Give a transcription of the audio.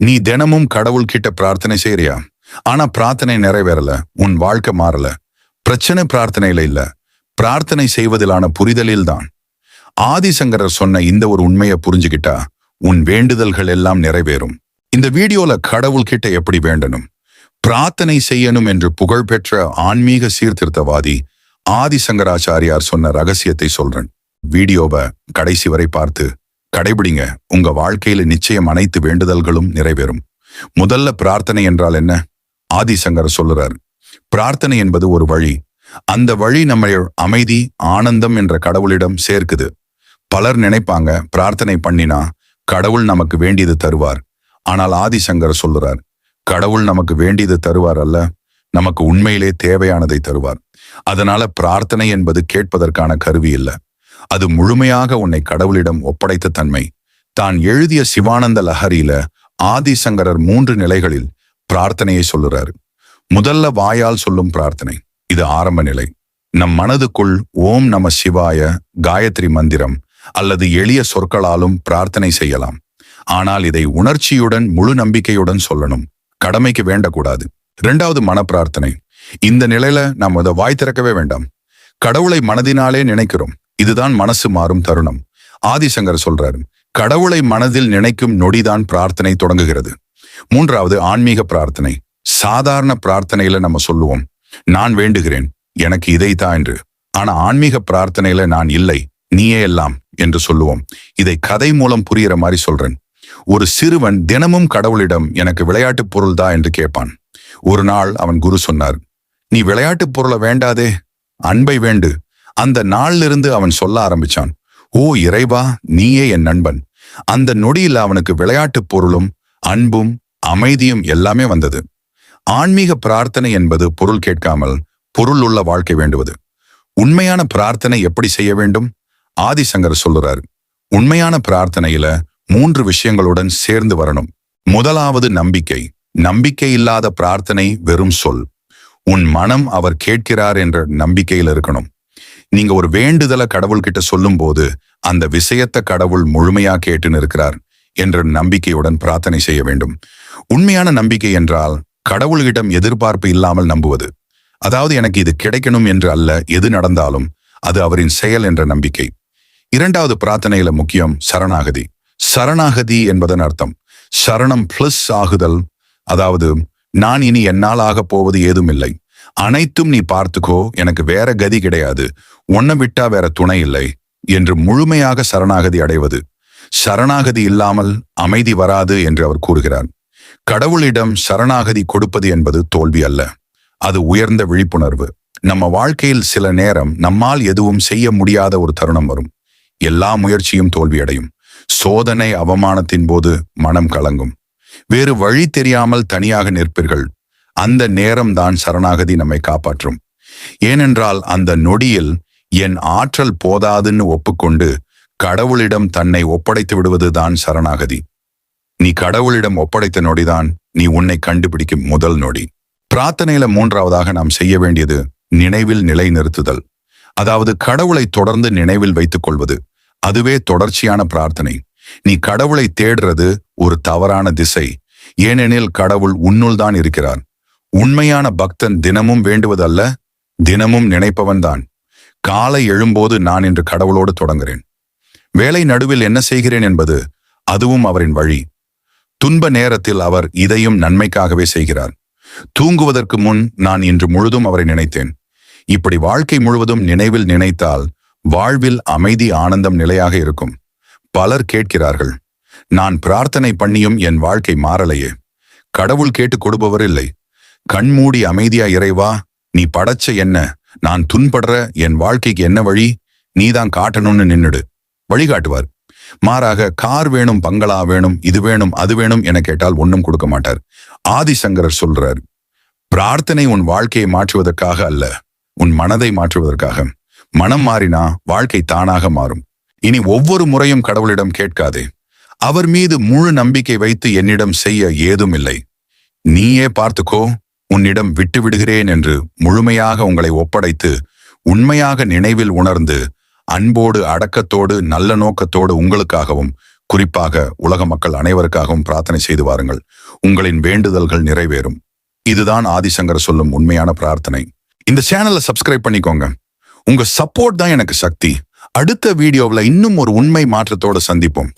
நீ தினமும் கடவுள் கிட்ட பிரார்த்தனை செய்யறியா ஆனா பிரார்த்தனை நிறைவேறல உன் வாழ்க்கை மாறல. பிரச்சனை பிரார்த்தனையில இல்ல. பிரார்த்தனை செய்வதிலான புரிதலில் தான். ஆதிசங்கரர் சொன்ன இந்த ஒரு உண்மையை புரிஞ்சுகிட்டா உன் வேண்டுதல்கள் எல்லாம் நிறைவேறும். இந்த வீடியோல கடவுள் கிட்ட எப்படி வேண்டணும்? பிரார்த்தனை செய்யணும் என்று புகழ்பெற்ற ஆன்மீக சீர்திருத்தவாதி ஆதிசங்கராச்சாரியார் சொன்ன ரகசியத்தை சொல்றேன். வீடியோவை கடைசி வரை பார்த்து கடைபிடிங்க. உங்க வாழ்க்கையில நிச்சயம் அனைத்து வேண்டுதல்களும் நிறைவேறும். முதல்ல பிரார்த்தனை என்றால் என்ன? ஆதிசங்கர் சொல்லுறார். பிரார்த்தனை என்பது ஒரு வழி. அந்த வழி நம்ம அமைதி ஆனந்தம் என்ற கடவுளிடம் சேர்க்குது. பலர் நினைப்பாங்க பிரார்த்தனை பண்ணினா கடவுள் நமக்கு வேண்டியது தருவார். ஆனால் ஆதிசங்கர் சொல்லுறார் கடவுள் நமக்கு வேண்டியது தருவார் அல்ல நமக்கு உண்மையிலே தேவையானதை தருவார். அதனால பிரார்த்தனை என்பது கேட்பதற்கான கருவி இல்ல. அது முழுமையாக உன்னை கடவுளிடம் ஒப்படைத்த தன்மை. தான் எழுதிய சிவானந்த லஹரியில ஆதிசங்கரர் மூன்று நிலைகளில் பிரார்த்தனையை சொல்லுறாரு. முதல்ல வாயால் சொல்லும் பிரார்த்தனை. இது ஆரம்ப நிலை. நம் மனதுக்குள் ஓம் நம சிவாய காயத்ரி மந்திரம் அல்லது எளிய சொற்களாலும் பிரார்த்தனை செய்யலாம். ஆனால் இதை உணர்ச்சியுடன் முழு நம்பிக்கையுடன் சொல்லணும். கடமைக்கு வேண்டக்கூடாது. இரண்டாவது மன பிரார்த்தனை. இந்த நிலையில நாம் அதை வாய் திறக்கவே வேண்டாம். கடவுளை மனதினாலே நினைக்கிறோம். இதுதான் மனசு மாறும் தருணம். ஆதிசங்கர் சொல்றாரு கடவுளை மனதில் நினைக்கும் நொடிதான் பிரார்த்தனை தொடங்குகிறது. மூன்றாவது ஆன்மீக பிரார்த்தனை. சாதாரண பிரார்த்தனையில நம்ம சொல்லுவோம் நான் வேண்டுகிறேன் எனக்கு இதைத்தா என்று. ஆனா ஆன்மீக பிரார்த்தனையில நான் இல்லை நீயே எல்லாம் என்று சொல்லுவோம். இதை கதை மூலம் புரியிற மாதிரி சொல்றேன். ஒரு சிறுவன் தினமும் கடவுளிடம் எனக்கு விளையாட்டு பொருள்தா என்று கேட்பான். ஒரு நாள் அவன் குரு சொன்னார் நீ விளையாட்டு பொருளை வேண்டாதே அன்பை வேண்டு அந்த நாளிலிருந்து அவன் சொல்ல ஆரம்பிச்சான் ஓ இறைவா நீயே என் நண்பன். அந்த நொடியில் அவனுக்கு விளையாட்டுப் பொருளும் அன்பும் அமைதியும் எல்லாமே வந்தது. ஆன்மீக பிரார்த்தனை என்பது பொருள் கேட்காமல் பொருள் உள்ள வாழ்க்கை வேண்டுவது. உண்மையான பிரார்த்தனை எப்படி செய்ய வேண்டும்? ஆதிசங்கர் சொல்லுறாரு உண்மையான பிரார்த்தனையில மூன்று விஷயங்களுடன் சேர்ந்து வரணும். முதலாவது நம்பிக்கை. நம்பிக்கை இல்லாத பிரார்த்தனை வெறும் சொல். உன் மனம் அவர் கேட்கிறார் என்ற நம்பிக்கையில் இருக்கணும். நீங்க ஒரு வேண்டுதலை கடவுள்கிட்ட சொல்லும் போது அந்த விஷயத்த கடவுள் முழுமையா கேட்டுன்னு இருக்கிறார் என்ற நம்பிக்கையுடன் பிரார்த்தனை செய்ய வேண்டும். உண்மையான நம்பிக்கை என்றால் கடவுளிடம் எதிர்பார்ப்பு இல்லாமல் நம்புவது. அதாவது எனக்கு இது கிடைக்கணும் என்று அல்ல எது நடந்தாலும் அது அவரின் செயல் என்ற நம்பிக்கை. இரண்டாவது பிரார்த்தனையில முக்கியம் சரணாகதி. சரணாகதி என்பதன் அர்த்தம். சரணம் பிளஸ் ஆகுதல். அதாவது நான் இனி என்னால் ஆகப் போவது ஏதும் இல்லை அனைத்தும் நீ பார்த்துக்கோ எனக்கு வேற கதி கிடையாது. உன்னை விட்டா வேற துணை இல்லை என்று முழுமையாக சரணாகதி அடைவது. சரணாகதி இல்லாமல் அமைதி வராது என்று அவர் கூறுகிறார். கடவுளிடம் சரணாகதி கொடுப்பது என்பது தோல்வி அல்ல. அது உயர்ந்த விழிப்புணர்வு. நம்ம வாழ்க்கையில் சில நேரம் நம்மால் எதுவும் செய்ய முடியாத ஒரு தருணம் வரும். எல்லா முயற்சியும் தோல்வியடையும். சோதனை அவமானத்தின் போது மனம் கலங்கும். வேறு வழி தெரியாமல் தனியாக நிற்பீர்கள். அந்த நேரம்தான் சரணாகதி நம்மை காப்பாற்றும். ஏனென்றால் அந்த நொடியில் என் ஆற்றல் போதாதுன்னு ஒப்புக்கொண்டு கடவுளிடம் தன்னை ஒப்படைத்து விடுவதுதான் சரணாகதி. நீ கடவுளிடம் ஒப்படைத்த நொடிதான் நீ உன்னை கண்டுபிடிக்கும் முதல் நொடி. பிரார்த்தனையில மூன்றாவதாக நாம் செய்ய வேண்டியது நினைவில் நிலைநிறுத்துதல். அதாவது கடவுளை தொடர்ந்து நினைவில் வைத்துக் கொள்வது. அதுவே தொடர்ச்சியான பிரார்த்தனை. நீ கடவுளை தேடுறது ஒரு தவறான திசை. ஏனெனில் கடவுள் உன்னுள் தான் இருக்கிறார். உண்மையான பக்தன் தினமும் வேண்டுவதல்ல தினமும் நினைப்பவன்தான் காலை எழும்போது நான் இன்று கடவுளோடு தொடங்குறேன் வேலை நடுவில் என்ன செய்கிறேன் என்பது அதுவும் அவரின் வழி. துன்ப நேரத்தில் அவர் இதையும் நன்மைக்காகவே செய்கிறார். தூங்குவதற்கு முன் நான் இன்று முழுதும் அவரை நினைத்தேன். இப்படி வாழ்க்கை முழுவதும் நினைவில் நினைத்தால் வாழ்வில் அமைதி ஆனந்தம் நிலையாக இருக்கும். பலர் கேட்கிறார்கள் நான் பிரார்த்தனை பண்ணியும் என் வாழ்க்கை மாறலையே. கடவுள் கேட்டு கொடுப்பவர் இல்லை. கண்மூடி அமைதியா இறைவா நீ படைச்ச என்ன நான் துன்படுற என் வாழ்க்கைக்கு என்ன வழி? நீதான் காட்டணும்னு நின்னுடு. வழிகாட்டுவார். மாறாக கார் வேணும் பங்களா வேணும் இது வேணும் அது வேணும் என கேட்டால் ஒன்றும் கொடுக்க மாட்டார். ஆதிசங்கரர் சொல்றார் பிரார்த்தனை உன் வாழ்க்கையை மாற்றுவதற்காக அல்ல உன் மனதை மாற்றுவதற்காக. மனம் மாறினா வாழ்க்கை தானாக மாறும். இனி ஒவ்வொரு முறையும் கடவுளிடம் கேட்காதே. அவர் மீது முழு நம்பிக்கை வைத்து என்னிடம் செய்ய ஏதும் இல்லை. நீயே பார்த்துக்கோ உன்னிடம் விட்டு விடுகிறேன் என்று முழுமையாக உங்களை ஒப்படைத்து உண்மையாக நினைவில் உணர்ந்து அன்போடு அடக்கத்தோடு நல்ல நோக்கத்தோடு உங்களுக்காகவும் குறிப்பாக உலக மக்கள் அனைவருக்காகவும் பிரார்த்தனை செய்து வாருங்கள். உங்களின் வேண்டுதல்கள் நிறைவேறும். இதுதான் ஆதிசங்கர் சொல்லும் உண்மையான பிரார்த்தனை. இந்த சேனலை சப்ஸ்கிரைப் பண்ணிக்கோங்க. உங்க சப்போர்ட் தான் எனக்கு சக்தி. அடுத்த வீடியோவில் இன்னும் ஒரு உண்மை மாற்றத்தோட சந்திப்போம்.